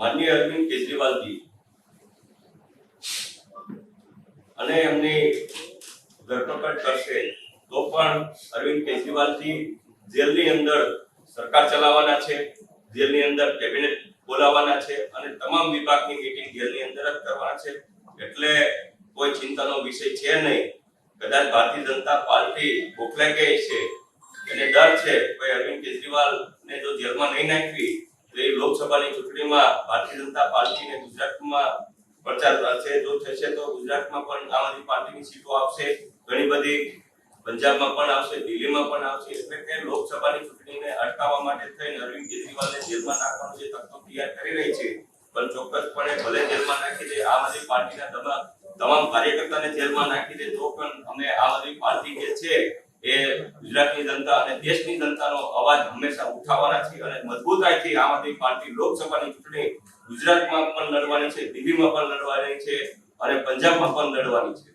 માનનીય અરવિંદ કેજરીવાલજી. અને એમની ધરપકડ કરશે, તો પણ અરવિંદ કેજરીવાલજી જેલની અંદર સરકાર ચલાવવાના છે, જેલની અંદર કેબિનેટ બોલાવવાના છે, અને તમામ વિભાગની મીટિંગ જેલની અંદર જ કરવાના છે. એટલે કોઈ ચિંતાનો વિષય છે નહીં. કદાચ ભારતીય જનતા પાર્ટી ગોખલાઈ ગઈ છે. એને ડર છે, ભાઈ અરવિંદ કેજરીવાલ ને જો જેલમાં નહીં નાખવી લોકસભાની ચૂંટણીમાં ભારતીય જનતા પાર્ટીને ગુજરાતમાં પ્રચાર કરશે જો થશે તો ગુજરાતમાં પણ આમ આદમી પાર્ટીની સીટો આવશે ઘણી બધી પંજાબમાં પણ આવશે, દિલ્હીમાં પણ આવશે, એટલે કે લોકસભાની ચૂંટણીને અટકાવવા માટે થઈને અરવિંદ કેજરીવાલને જેલમાં નાખવાનો જે તકતો તૈયાર કરી રહી છે, પણ ચોક્કસપણે ભલે જેલમાં નાખી દે, આમ આદમી પાર્ટીના તમામ તમામ કાર્યકર્તાને જેલમાં નાખી દે, તો પણ અમે આમ આદમી પાર્ટી જે છે ગુજરાતની જનતા અને દેશની જનતાનો અવાજ હંમેશા ઉઠાવવાના છે અને મજબૂતાઈથી આમ આદમી પાર્ટી લોકસભાની ચૂંટણી ગુજરાતમાં પણ લડવાની છે, દિલ્હીમાં પણ લડવાની છે અને પંજાબમાં પણ લડવાની છે.